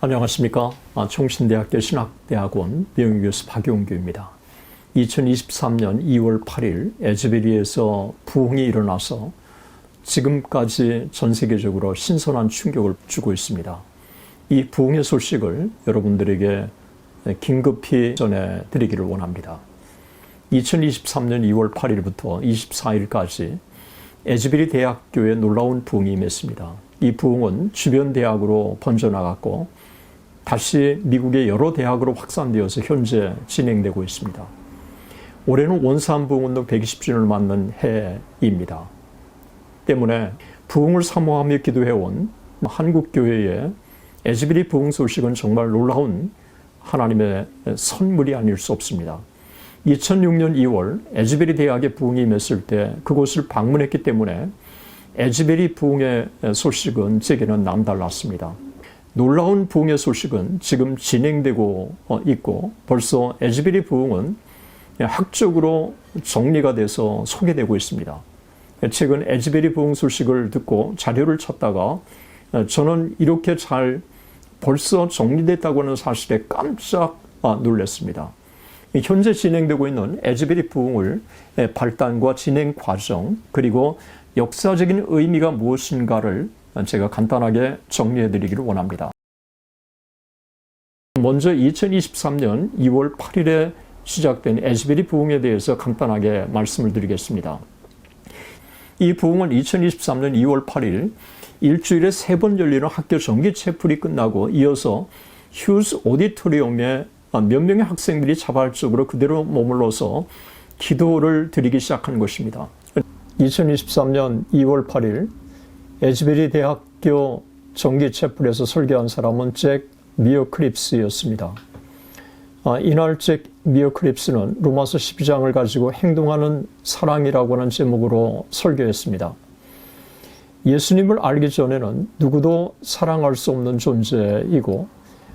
안녕하십니까. 아, 총신대학교 신학대학원 명예교수 박용규입니다. 2023년 2월 8일 에즈베리에서 부흥이 일어나서 지금까지 전 세계적으로 신선한 충격을 주고 있습니다. 이 부흥의 소식을 여러분들에게 긴급히 전해드리기를 원합니다. 2023년 2월 8일부터 24일까지 에즈베리 대학교에 놀라운 부흥이 임했습니다. 이 부흥은 주변 대학으로 번져나갔고 다시 미국의 여러 대학으로 확산되어서 현재 진행되고 있습니다. 올해는 원산 부흥운동 120주년을 맞는 해입니다. 때문에 부흥을 사모하며 기도해온 한국교회의 에즈베리 부흥 소식은 정말 놀라운 하나님의 선물이 아닐 수 없습니다. 2006년 2월 에즈베리 대학의 부흥이 임했을 때 그곳을 방문했기 때문에 에즈베리 부흥의 소식은 제게는 남달랐습니다. 놀라운 부흥의 소식은 지금 진행되고 있고 벌써 에즈베리 부흥은 학적으로 정리가 돼서 소개되고 있습니다. 최근 에즈베리 부흥 소식을 듣고 자료를 찾다가 저는 이렇게 잘 벌써 정리됐다고 하는 사실에 깜짝 놀랐습니다. 현재 진행되고 있는 에즈베리 부흥을 발단과 진행 과정 그리고 역사적인 의미가 무엇인가를 제가 간단하게 정리해 드리기를 원합니다. 먼저 2023년 2월 8일에 시작된 에즈베리 부흥에 대해서 간단하게 말씀을 드리겠습니다. 이 부흥은 2023년 2월 8일 일주일에 세 번 열리는 학교 정기 채플이 끝나고 이어서 휴스 오디토리움에 몇 명의 학생들이 자발적으로 그대로 머물러서 기도를 드리기 시작한 것입니다. 2023년 2월 8일 에즈베리 대학교 정기 채플에서 설교한 사람은 잭 미어 크립스였습니다. 아, 이날 잭 미어 크립스는 로마서 12장을 가지고 행동하는 사랑이라고 하는 제목으로 설교했습니다. 예수님을 알기 전에는 누구도 사랑할 수 없는 존재이고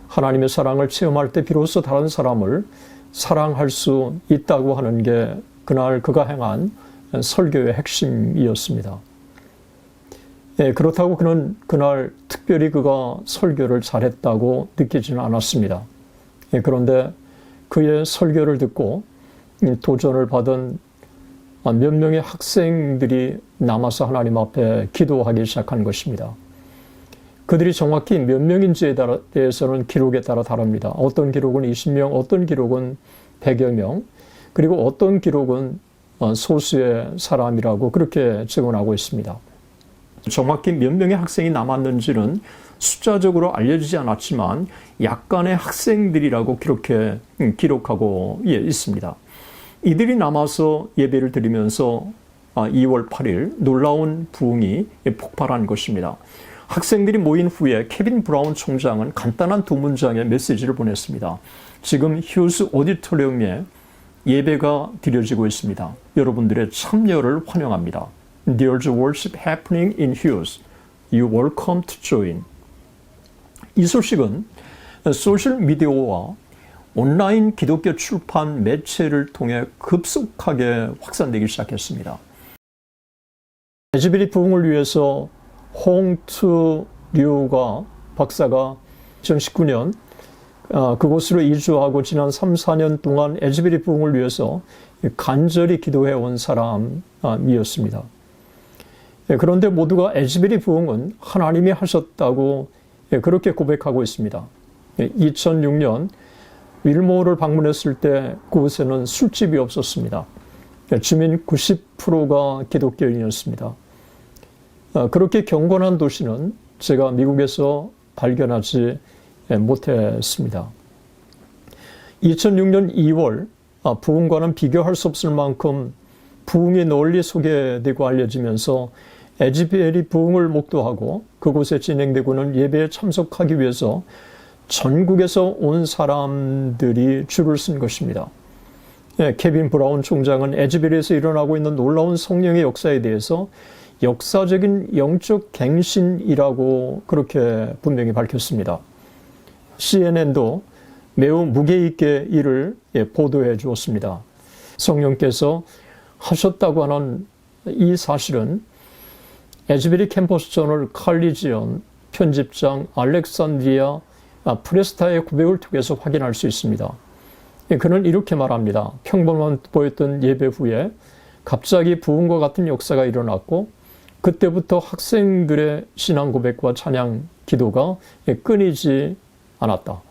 하나님의 사랑을 체험할 때 비로소 다른 사람을 사랑할 수 있다고 하는 게 그날 그가 행한 설교의 핵심이었습니다. 예, 그렇다고 그는 그날 특별히 그가 설교를 잘했다고 느끼지는 않았습니다. 예, 그런데 그의 설교를 듣고 도전을 받은 몇 명의 학생들이 남아서 하나님 앞에 기도하기 시작한 것입니다. 그들이 정확히 몇 명인지에 대해서는 기록에 따라 다릅니다. 어떤 기록은 20명, 어떤 기록은 100여 명, 그리고 어떤 기록은 소수의 사람이라고 그렇게 증언하고 있습니다. 정확히 몇 명의 학생이 남았는지는 숫자적으로 알려지지 않았지만 약간의 학생들이라고 그렇게 기록하고 예, 있습니다. 이들이 남아서 예배를 드리면서 2월 아, 8일 놀라운 부흥이 폭발한 것입니다. 학생들이 모인 후에 케빈 브라운 총장은 간단한 두 문장의 메시지를 보냈습니다. 지금 휴스 오디토리움에 예배가 드려지고 있습니다. 여러분들의 참여를 환영합니다. There's worship happening in Hughes. You welcome to join. 이 소식은 소셜 미디어와 온라인 기독교 출판 매체를 통해 급속하게 확산되기 시작했습니다. 에즈베리 부흥을 위해서 홍투 류가 박사가 2019년 어, 그곳으로 이주하고 지난 3, 4년 동안 에즈베리 부흥을 위해서 간절히 기도해 온 사람이었습니다. 예, 그런데 모두가 에즈베리 부흥은 하나님이 하셨다고 예, 그렇게 고백하고 있습니다. 2006년 예, 윌모를 방문했을 때 그곳에는 술집이 없었습니다. 주민 90%가 기독교인이었습니다. 어, 그렇게 경건한 도시는 제가 미국에서 발견하지 못했습니다. 2006년 2월 아, 부흥과는 비교할 수 없을 만큼 부흥이 널리 소개되고 알려지면서 에지베리 부흥을 목도하고 그곳에 진행되고는 예배에 참석하기 위해서 전국에서 온 사람들이 줄을 쓴 것입니다. 예, 케빈 브라운 총장은 에즈베리에서 일어나고 있는 놀라운 성령의 역사에 대해서 역사적인 영적 갱신이라고 그렇게 분명히 밝혔습니다. CNN도 매우 무게 있게 이를 예, 보도해 주었습니다. 성령께서 하셨다고 하는 이 사실은 에즈베리 캠퍼스 저널 칼리지언 편집장 알렉산드리아 아, 프레스타의 고백을 통해서 확인할 수 있습니다. 예, 그는 이렇게 말합니다. 평범한 보였던 예배 후에 갑자기 부흥과 같은 역사가 일어났고 그때부터 학생들의 신앙 고백과 찬양 기도가 예, 끊이지 않았다.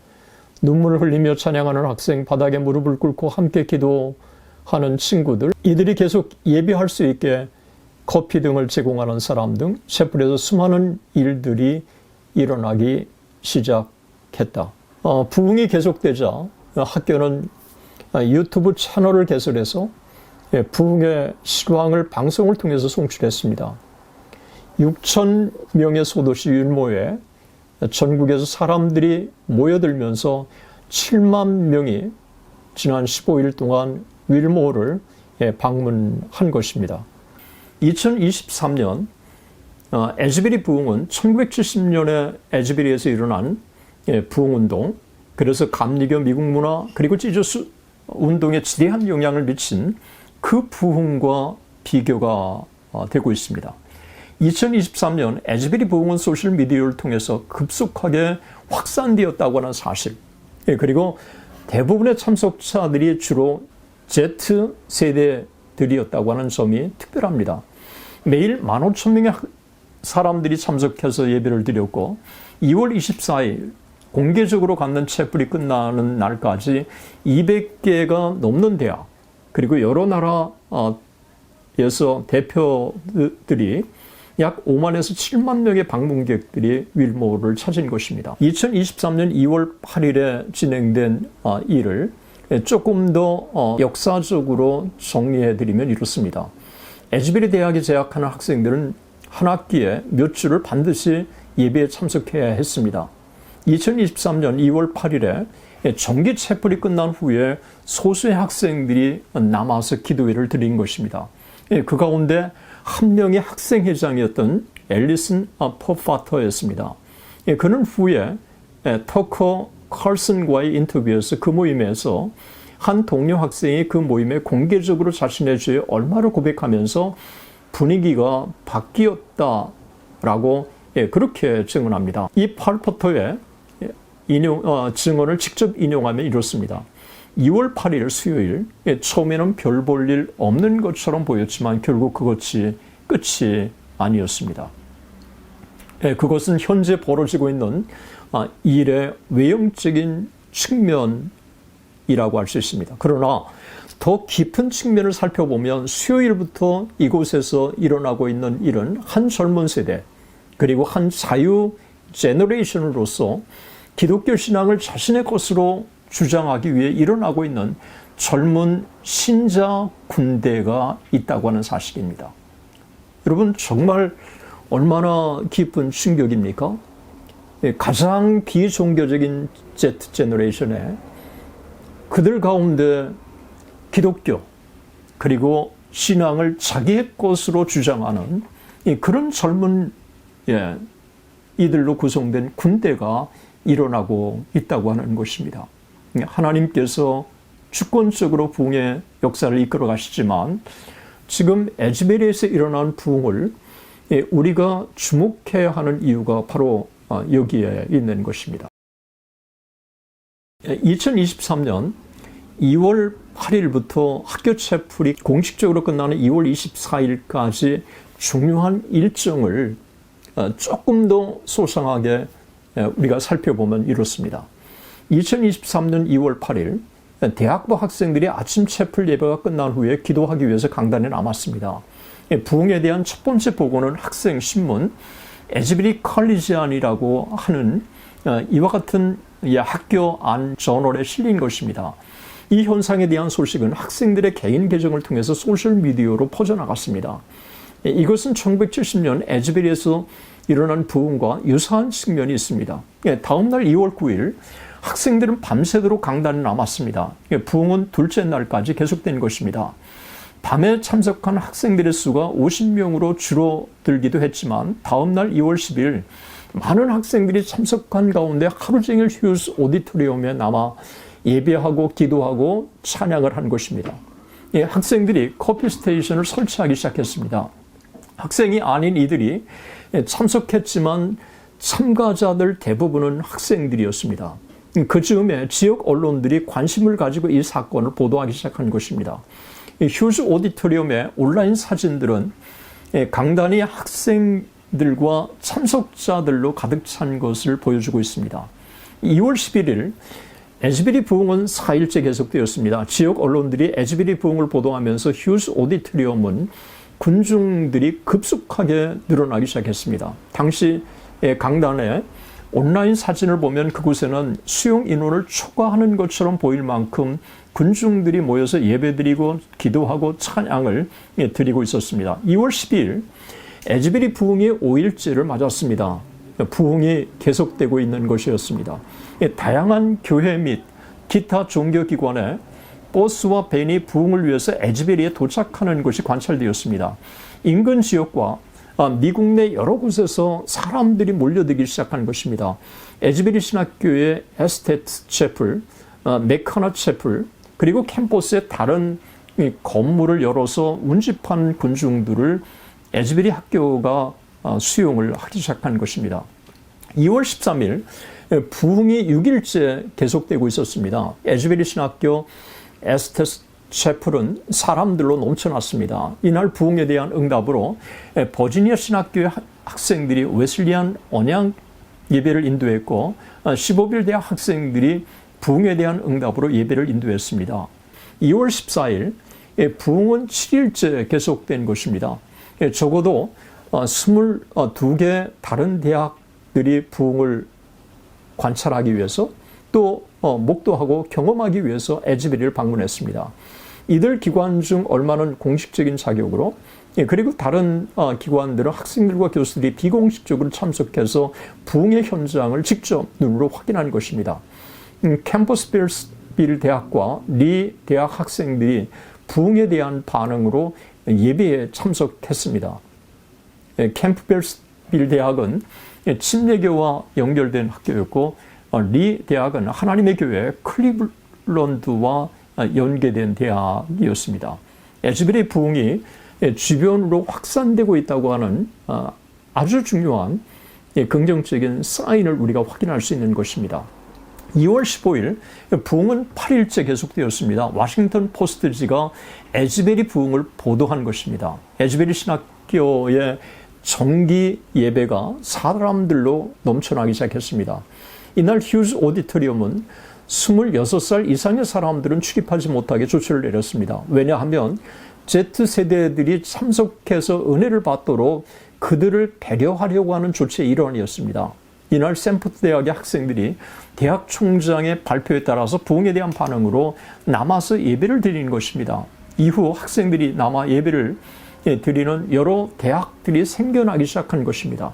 눈물을 흘리며 찬양하는 학생, 바닥에 무릎을 꿇고 함께 기도하는 친구들, 이들이 계속 예배할 수 있게 커피 등을 제공하는 사람 등 셰플에서 수많은 일들이 일어나기 시작했다. 어, 부흥이 계속되자 학교는 유튜브 채널을 개설해서 예, 부흥의 실황을 방송을 통해서 송출했습니다. 6천 명의 소도시 율모에 전국에서 사람들이 모여들면서 7만 명이 지난 15일 동안 윌모를 예, 방문한 것입니다. 2023년 에즈베리 부흥은 1970년에 에즈베리에서 일어난 예, 부흥운동, 그래서 감리교 미국 문화 그리고 찌저스 운동에 지대한 영향을 미친 그 부흥과 비교가 어, 되고 있습니다. 2023년 에즈베리 부흥은 소셜 미디어를 통해서 급속하게 확산되었다고 하는 사실, 예, 그리고 대부분의 참석자들이 주로 Z 세대들이었다고 하는 점이 특별합니다. 매일 15,000명의 사람들이 참석해서 예배를 드렸고 2월 24일 공개적으로 갖는 채플이 끝나는 날까지 200개가 넘는 대학 그리고 여러 나라에서 대표들이 약 5만에서 7만 명의 방문객들이 윌모를 찾은 것입니다. 2023년 2월 8일에 진행된 일을 조금 더 역사적으로 정리해드리면 이렇습니다. 에즈베리 대학에 재학하는 학생들은 한 학기에 몇 주를 반드시 예배에 참석해야 했습니다. 2023년 2월 8일에 정기 채플이 끝난 후에 소수의 학생들이 남아서 기도회를 드린 것입니다. 그 가운데 한 명의 학생회장이었던 앨리슨 퍼파터였습니다. 그는 후에 터커 칼슨과의 인터뷰에서 그 모임에서 한 동료 학생이 그 모임에 공개적으로 자신의 죄에 얼마를 고백하면서 분위기가 바뀌었다라고 그렇게 증언합니다. 이 팔포터의 인용, 어, 증언을 직접 인용하면 이렇습니다. 2월 8일 수요일, 예, 처음에는 별 볼 일 없는 것처럼 보였지만 결국 그것이 끝이 아니었습니다. 예, 그것은 현재 벌어지고 있는 아, 일의 외형적인 측면 이라고 할 수 있습니다. 그러나 더 깊은 측면을 살펴보면 수요일부터 이곳에서 일어나고 있는 일은 한 젊은 세대, 그리고 한 자유 제너레이션으로서 기독교 신앙을 자신의 것으로 주장하기 위해 일어나고 있는 젊은 신자 군대가 있다고 하는 사실입니다. 여러분, 정말 얼마나 깊은 충격입니까? 예, 가장 비종교적인 Z 제너레이션에 그들 가운데 기독교, 그리고 신앙을 자기의 것으로 주장하는 그런 젊은 예, 이들로 구성된 군대가 일어나고 있다고 하는 것입니다. 하나님께서 주권적으로 부흥의 역사를 이끌어 가시지만 지금 에즈베리에서 일어난 부흥을 우리가 주목해야 하는 이유가 바로 어, 여기에 있는 것입니다. 2023년 2월 8일부터 학교 채플이 공식적으로 끝나는 2월 24일까지 중요한 일정을 어, 조금 더 소상하게 우리가 살펴보면 이렇습니다. 2023년 2월 8일 대학부 학생들이 아침 채플 예배가 끝난 후에 기도하기 위해서 강단에 남았습니다. 부흥에 대한 첫 번째 보고는 학생 신문 에즈비리 컬리지안이라고 하는 어, 이와 같은 학교 안 저널에 실린 것입니다. 이 현상에 대한 소식은 학생들의 개인 계정을 통해서 소셜미디어로 퍼져나갔습니다. 이것은 1970년 에즈베리에서 일어난 부흥과 유사한 측면이 있습니다. 예, 다음 날 2월 9일 학생들은 밤새도록 강단에 남았습니다. 예, 부흥은 둘째 날까지 계속된 것입니다. 밤에 참석한 학생들의 수가 50명으로 줄어들기도 했지만 다음 날 2월 10일 많은 학생들이 참석한 가운데 하루 종일 휴스 오디토리움에 남아 예배하고 기도하고 찬양을 한 것입니다. 예, 학생들이 커피 스테이션을 설치하기 시작했습니다. 학생이 아닌 이들이 참석했지만 참가자들 대부분은 학생들이었습니다. 그 즈음에 지역 언론들이 관심을 가지고 이 사건을 보도하기 시작한 것입니다. 휴즈 오디토리움의 온라인 사진들은 강단이 학생들과 참석자들로 가득 찬 것을 보여주고 있습니다. 2월 11일 에즈베리 부흥은 4일째 계속되었습니다. 지역 언론들이 에즈베리 부흥을 보도하면서 휴즈 오디토리움은 군중들이 급속하게 늘어나기 시작했습니다. 당시 강단에 온라인 사진을 보면 그곳에는 수용 인원을 초과하는 것처럼 보일 만큼 군중들이 모여서 예배드리고 기도하고 찬양을 드리고 있었습니다. 2월 10일 에즈베리 부흥이 5일째를 맞았습니다. 부흥이 계속되고 있는 것이었습니다. 다양한 교회 및 기타 종교기관에 버스와 벤이 부흥을 위해서 에즈베리에 도착하는 것이 관찰되었습니다. 인근 지역과 아, 미국 내 여러 곳에서 사람들이 몰려들기 시작한 것입니다. 에즈베리 신학교의 에스테트 채플, 아, 메카나 채플, 그리고 캠퍼스의 다른 건물을 열어서 운집한 군중들을 에즈베리 학교가 아, 수용을 하기 시작한 것입니다. 2월 13일 부흥이 6일째 계속되고 있었습니다. 에즈베리 신학교 에스테스 셰플은 사람들로 넘쳐났습니다. 이날 부흥에 대한 응답으로 버지니아 신학교의 학생들이 웨슬리안 언양 예배를 인도했고 15빌 대학 학생들이 부흥에 대한 응답으로 예배를 인도했습니다. 2월 14일 부흥은 7일째 계속된 것입니다. 적어도 22개 다른 대학들이 부흥을 관찰하기 위해서 또 목도하고 경험하기 위해서 에즈베리를 방문했습니다. 이들 기관 중 얼마는 공식적인 자격으로 예, 그리고 다른 어, 기관들은 학생들과 교수들이 비공식적으로 참석해서 부흥의 현장을 직접 눈으로 확인한 것입니다. 음, 캠퍼스 빌 대학과 리 대학 학생들이 부흥에 대한 반응으로 예배에 참석했습니다. 예, 캠프벨스빌 대학은 침례교와 연결된 학교였고 어, 리 대학은 하나님의 교회 클리블런드와 연계된 대학이었습니다. 에즈베리 부흥이 주변으로 확산되고 있다고 하는 어, 아주 중요한 긍정적인 사인을 우리가 확인할 수 있는 것입니다. 2월 15일 부흥은 8일째 계속되었습니다. 워싱턴 포스트지가 에즈베리 부흥을 보도한 것입니다. 에즈베리 신학교의 정기 예배가 사람들로 넘쳐나기 시작했습니다. 이날 휴즈 오디토리움은 26살 이상의 사람들은 출입하지 못하게 조치를 내렸습니다. 왜냐하면 Z세대들이 참석해서 은혜를 받도록 그들을 배려하려고 하는 조치의 일환이었습니다. 이날 샘포트 대학의 학생들이 대학 총장의 발표에 따라서 부흥에 대한 반응으로 남아서 예배를 드리는 것입니다. 이후 학생들이 남아 예배를 드리는 여러 대학들이 생겨나기 시작한 것입니다.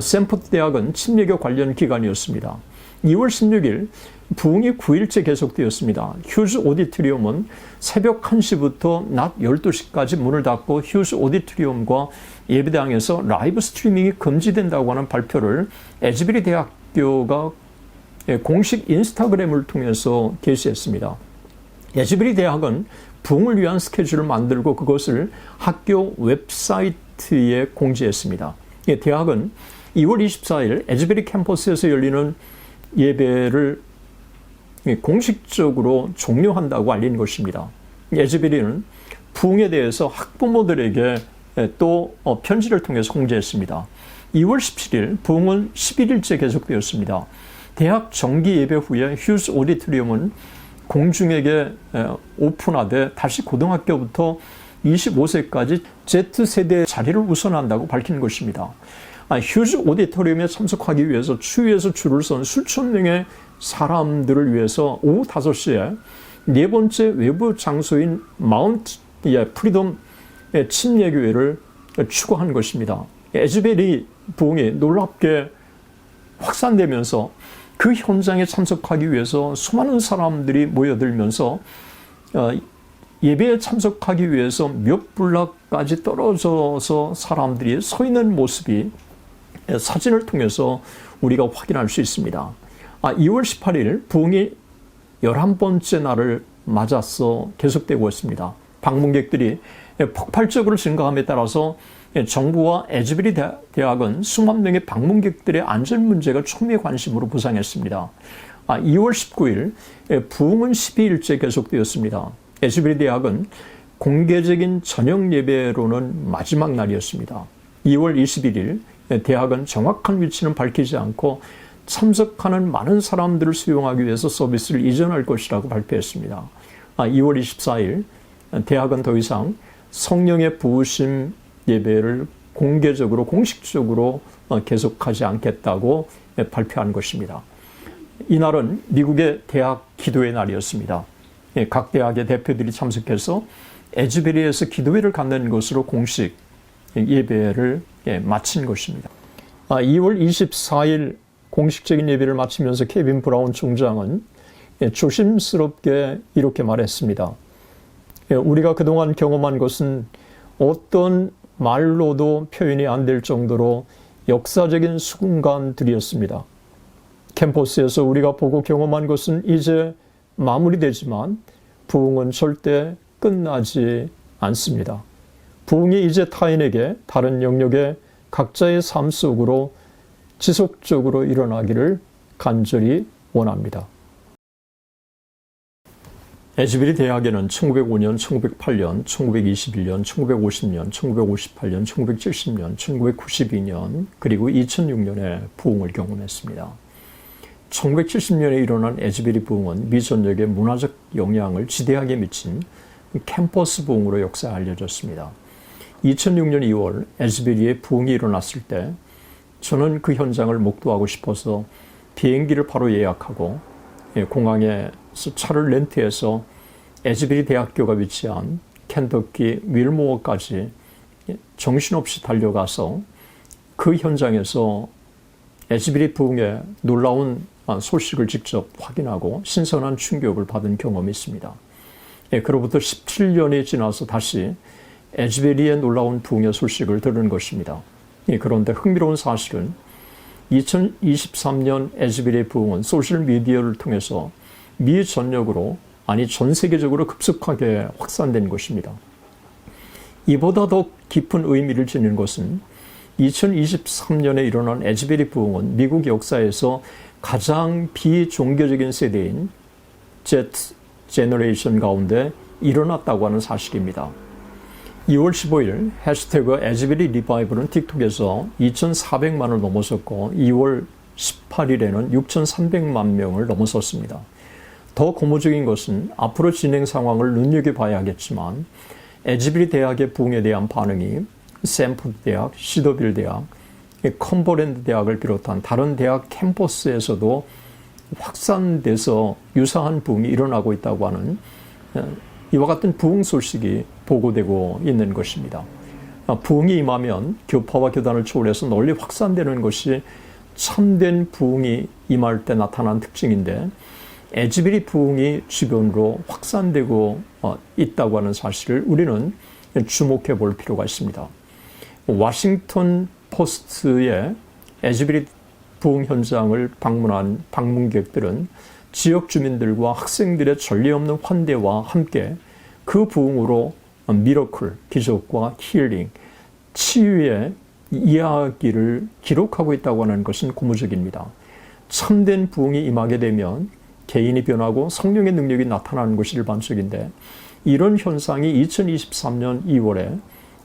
샘포트 대학은 침례교 관련 기관이었습니다. 2월 16일 부흥이 9일째 계속되었습니다. 휴즈 오디토리움은 새벽 1시부터 낮 12시까지 문을 닫고 휴즈 오디토리움과 예배당에서 라이브 스트리밍이 금지된다고 하는 발표를 에즈베리 대학교가 공식 인스타그램을 통해서 게시했습니다. 에즈베리 대학은 부흥을 위한 스케줄을 만들고 그것을 학교 웹사이트에 공지했습니다. 대학은 2월 24일 에즈베리 캠퍼스에서 열리는 예배를 공식적으로 종료한다고 알린 것입니다. 예즈베리는 부흥에 대해서 학부모들에게 또 어, 편지를 통해서 공지했습니다. 2월 17일 부흥은 11일째 계속되었습니다. 대학 정기 예배 후에 휴스 오디토리움은 공중에게 오픈하되 다시 고등학교부터 25세까지 Z세대 자리를 우선한다고 밝힌 것입니다. 아, 휴즈 오디토리움에 참석하기 위해서 추위에서 줄을 선 수천 명의 사람들을 위해서 오후 5시에 네 번째 외부 장소인 마운트 예, 프리덤 침례교회를 추구한 것입니다. 에즈베리 부흥이 놀랍게 확산되면서 그 현장에 참석하기 위해서 수많은 사람들이 모여들면서 어, 예배에 참석하기 위해서 몇 블락까지 떨어져서 사람들이 서 있는 모습이 사진을 통해서 우리가 확인할 수 있습니다. 아, 2월 18일 부흥이 11번째 날을 맞아서 계속되고 있습니다. 방문객들이 폭발적으로 증가함에 따라서 예, 정부와 에즈베리 대- 대학은 수만 명의 방문객들의 안전 문제가 초미의 관심으로 부상했습니다. 아, 2월 19일 예, 부흥은 12일째 계속되었습니다. 에즈베리 대학은 공개적인 저녁 예배로는 마지막 날이었습니다. 2월 21일 예, 대학은 정확한 위치는 밝히지 않고 참석하는 많은 사람들을 수용하기 위해서 서비스를 이전할 것이라고 발표했습니다. 아, 2월 24일 대학은 더 이상 성령의 부으심 예배를 공개적으로 공식적으로 어, 계속하지 않겠다고 예, 발표한 것입니다. 이날은 미국의 대학 기도의 날이었습니다. 예, 각 대학의 대표들이 참석해서 에즈베리에서 기도회를 갖는 것으로 공식 예배를 예, 마친 것입니다. 아, 2월 24일 공식적인 예배를 마치면서 케빈 브라운 총장은 예, 조심스럽게 이렇게 말했습니다. 예, 우리가 그동안 경험한 것은 어떤 말로도 표현이 안 될 정도로 역사적인 순간들이었습니다. 캠퍼스에서 우리가 보고 경험한 것은 이제 마무리되지만 부흥은 절대 끝나지 않습니다. 부흥이 이제 타인에게 다른 영역의 각자의 삶 속으로 지속적으로 일어나기를 간절히 원합니다. 에즈베리 대학에는 1905년, 1908년, 1921년, 1950년, 1958년, 1970년, 1992년, 그리고 2006년에 부흥을 경험했습니다. 1970년에 일어난 에즈베리 부흥은 미 전역에 문화적 영향을 지대하게 미친 캠퍼스 부흥으로 역사에 알려졌습니다. 2006년 2월 에즈베리의 부흥이 일어났을 때 저는 그 현장을 목도하고 싶어서 비행기를 바로 예약하고 예, 공항에서 차를 렌트해서 에즈베리 대학교가 위치한 켄터키 윌모어까지 정신없이 달려가서 그 현장에서 에즈베리 부흥의 놀라운 소식을 직접 확인하고 신선한 충격을 받은 경험이 있습니다. 예, 그로부터 17년이 지나서 다시 에즈베리의 놀라운 부흥의 소식을 들은 것입니다. 예, 그런데 흥미로운 사실은 2023년 에즈베리의 부흥은 소셜미디어를 통해서 미 전역으로 아니 전 세계적으로 급속하게 확산된 것입니다. 이보다 더 깊은 의미를 지닌 것은 2023년에 일어난 에즈베리 부흥은 미국 역사에서 가장 비종교적인 세대인 Z 제너레이션 가운데 일어났다고 하는 사실입니다. 2월 15일 해시태그 에즈베리 리바이벌은 틱톡에서 2,400만을 넘어섰고 2월 18일에는 6,300만 명을 넘어섰습니다. 더 고무적인 것은 앞으로 진행 상황을 눈여겨봐야 하겠지만 에즈베리 대학의 부흥에 대한 반응이 샌포드 대학, 시더빌 대학, 컴버랜드 대학을 비롯한 다른 대학 캠퍼스에서도 확산돼서 유사한 부흥이 일어나고 있다고 하는 이와 같은 부흥 소식이 보고되고 있는 것입니다. 부흥이 임하면 교파와 교단을 초월해서 널리 확산되는 것이 참된 부흥이 임할 때 나타난 특징인데 에즈베리 부흥이 주변으로 확산되고 있다고 하는 사실을 우리는 주목해 볼 필요가 있습니다. 워싱턴 포스트의 에즈베리 부흥 현장을 방문한 방문객들은 지역 주민들과 학생들의 전례 없는 환대와 함께 그 부흥으로 미러클, 기적과 힐링, 치유의 이야기를 기록하고 있다고 하는 것은 고무적입니다. 참된 부흥이 임하게 되면 개인이 변하고 성령의 능력이 나타나는 것이 일반적인데 이런 현상이 2023년 2월에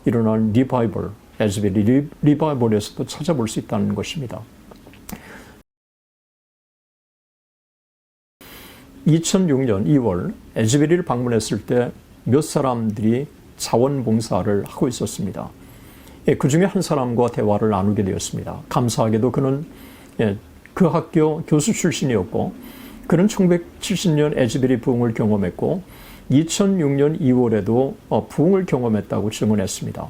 일어난 리바이벌, 에즈베리 리바이벌에서도 찾아볼 수 있다는 것입니다. 2006년 2월 에즈베리를 방문했을 때 몇 사람들이 자원봉사를 하고 있었습니다. 예, 그 중에 한 사람과 대화를 나누게 되었습니다. 감사하게도 그는 예, 그 학교 교수 출신이었고 그는 1970년 에즈베리 부흥을 경험했고 2006년 2월에도 어, 부흥을 경험했다고 증언했습니다.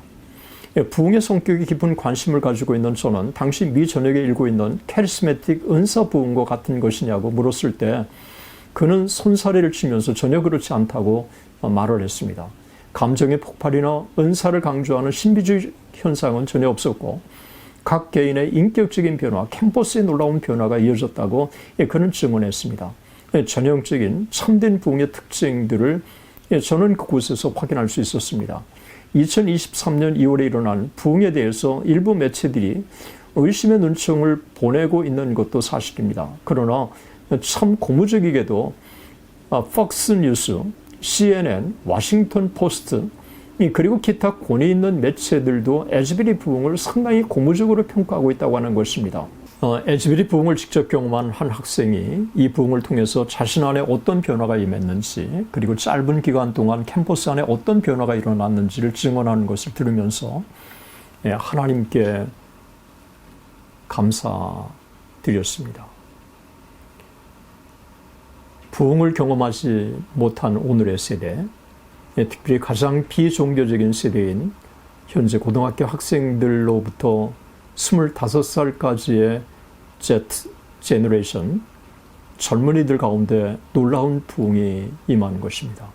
예, 부흥의 성격이 깊은 관심을 가지고 있는 저는 당시 미 전역에 일고 있는 캐리스메틱 은사 부흥과 같은 것이냐고 물었을 때 그는 손사래를 치면서 전혀 그렇지 않다고 말을 했습니다. 감정의 폭발이나 은사를 강조하는 신비주의 현상은 전혀 없었고 각 개인의 인격적인 변화, 캠퍼스의 놀라운 변화가 이어졌다고 그는 증언했습니다. 전형적인 참된 부흥의 특징들을 저는 그곳에서 확인할 수 있었습니다. 2023년 2월에 일어난 부흥에 대해서 일부 매체들이 의심의 눈총을 보내고 있는 것도 사실입니다. 그러나 참 고무적이게도 폭스 뉴스, CNN, 워싱턴 포스트, 그리고 기타 권위 있는 매체들도 에즈베리 부흥을 상당히 고무적으로 평가하고 있다고 하는 것입니다. 어, 에즈베리 부흥을 직접 경험한 한 학생이 이 부흥을 통해서 자신 안에 어떤 변화가 임했는지 그리고 짧은 기간 동안 캠퍼스 안에 어떤 변화가 일어났는지를 증언하는 것을 들으면서 예, 하나님께 감사드렸습니다. 부흥을 경험하지 못한 오늘의 세대, 예, 특별히 가장 비종교적인 세대인 현재 고등학교 학생들로부터 25살까지의 Z 제너레이션 젊은이들 가운데 놀라운 부흥이 임한 것입니다.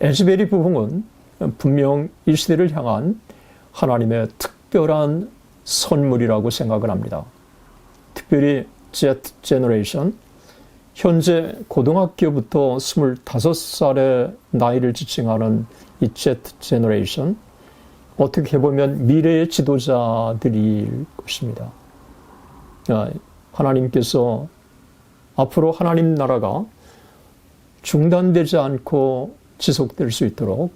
에즈베리 부흥은 분명 이 시대를 향한 하나님의 특별한 선물이라고 생각을 합니다. 특별히 Z 제너레이션 현재 고등학교부터 25살의 나이를 지칭하는 이 Z 제너레이션 어떻게 보면 미래의 지도자들일 것입니다. 하나님께서 앞으로 하나님 나라가 중단되지 않고 지속될 수 있도록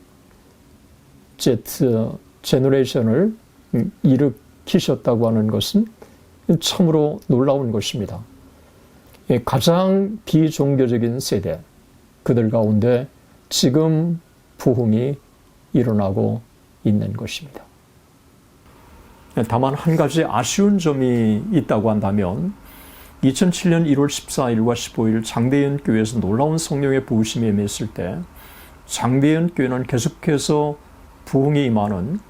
Z 제너레이션을 일으키셨다고 하는 것은 참으로 놀라운 것입니다. 가장 비종교적인 세대, 그들 가운데 지금 부흥이 일어나고 있는 것입니다. 다만 한 가지 아쉬운 점이 있다고 한다면 2007년 1월 14일과 15일 장대현 교회에서 놀라운 성령의 부으심에 임했을 때 장대현 교회는 계속해서 부흥이 임하는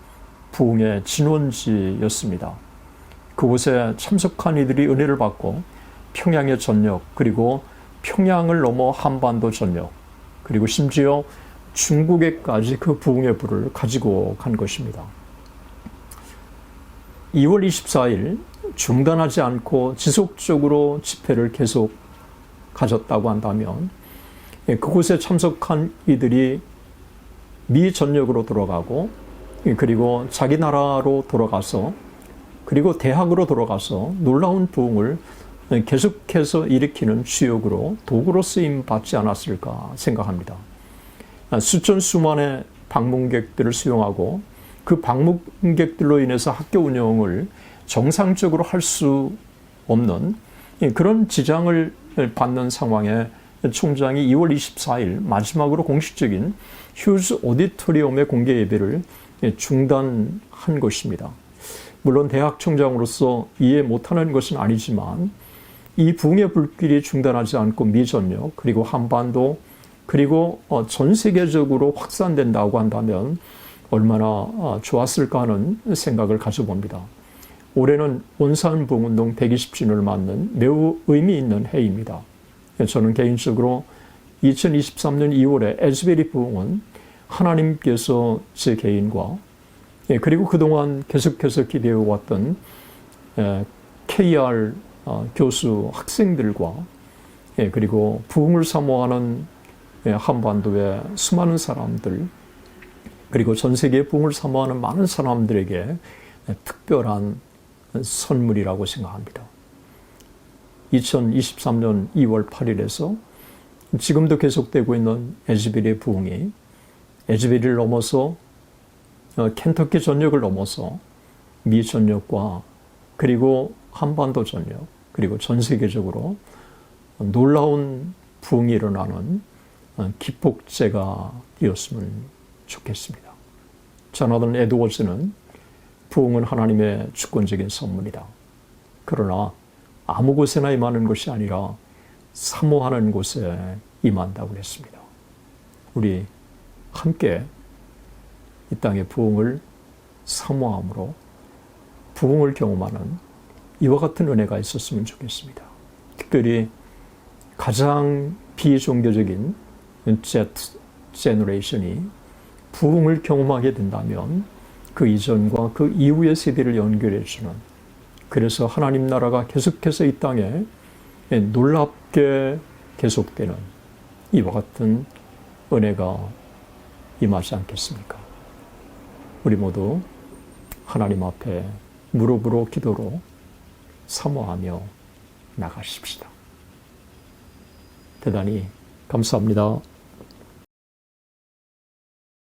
부흥의 진원지였습니다. 그곳에 참석한 이들이 은혜를 받고 평양의 전역 그리고 평양을 넘어 한반도 전역 그리고 심지어 중국에까지 그 부흥의 불을 가지고 간 것입니다. 2월 24일 중단하지 않고 지속적으로 집회를 계속 가졌다고 한다면 예, 그곳에 참석한 이들이 미 전역으로 돌아가고 예, 그리고 자기 나라로 돌아가서 그리고 대학으로 돌아가서 놀라운 부흥을 계속해서 일으키는 주역으로 도구로 쓰임 받지 않았을까 생각합니다. 수천 수만의 방문객들을 수용하고 그 방문객들로 인해서 학교 운영을 정상적으로 할 수 없는 그런 지장을 받는 상황에 총장이 2월 24일 마지막으로 공식적인 휴즈 오디토리움의 공개 예배를 중단한 것입니다. 물론 대학 총장으로서 이해 못하는 것은 아니지만 이 붕의 불길이 중단하지 않고 미전역 그리고 한반도 그리고 어, 전 세계적으로 확산된다고 한다면 얼마나 아, 좋았을까 하는 생각을 가져봅니다. 올해는 원산봉운동 120주년을 맞는 매우 의미 있는 해입니다. 저는 개인적으로 2023년 2월에 에즈베리 부흥은 하나님께서 제 개인과 예, 그리고 그동안 계속해서 기대해왔던 KR 어, 교수 학생들과 예, 그리고 부흥을 사모하는 예, 한반도의 수많은 사람들 그리고 전 세계의 붕을 사모하는 많은 사람들에게 특별한 선물이라고 생각합니다. 2023년 2월 8일에서 지금도 계속되고 있는 에즈베리의 부흥이 에즈베리를 넘어서 어, 켄터키 전역을 넘어서 미 전역과 그리고 한반도 전역 그리고 전 세계적으로 놀라운 부흥이 일어나는 어, 기폭제가 되었으면 좋겠습니다. 전하던 에드워즈는 부흥은 하나님의 주권적인 선물이다. 그러나 아무 곳에나 임하는 것이 아니라 사모하는 곳에 임한다고 했습니다. 우리 함께 이 땅의 부흥을 사모함으로 부흥을 경험하는 이와 같은 은혜가 있었으면 좋겠습니다. 특별히 가장 비종교적인 Z 제너레이션이 부흥을 경험하게 된다면 그 이전과 그 이후의 세대를 연결해 주는 그래서 하나님 나라가 계속해서 이 땅에 놀랍게 계속되는 이와 같은 은혜가 임하지 않겠습니까? 우리 모두 하나님 앞에 무릎으로 기도로 사모하며 나가십시다. 대단히 감사합니다.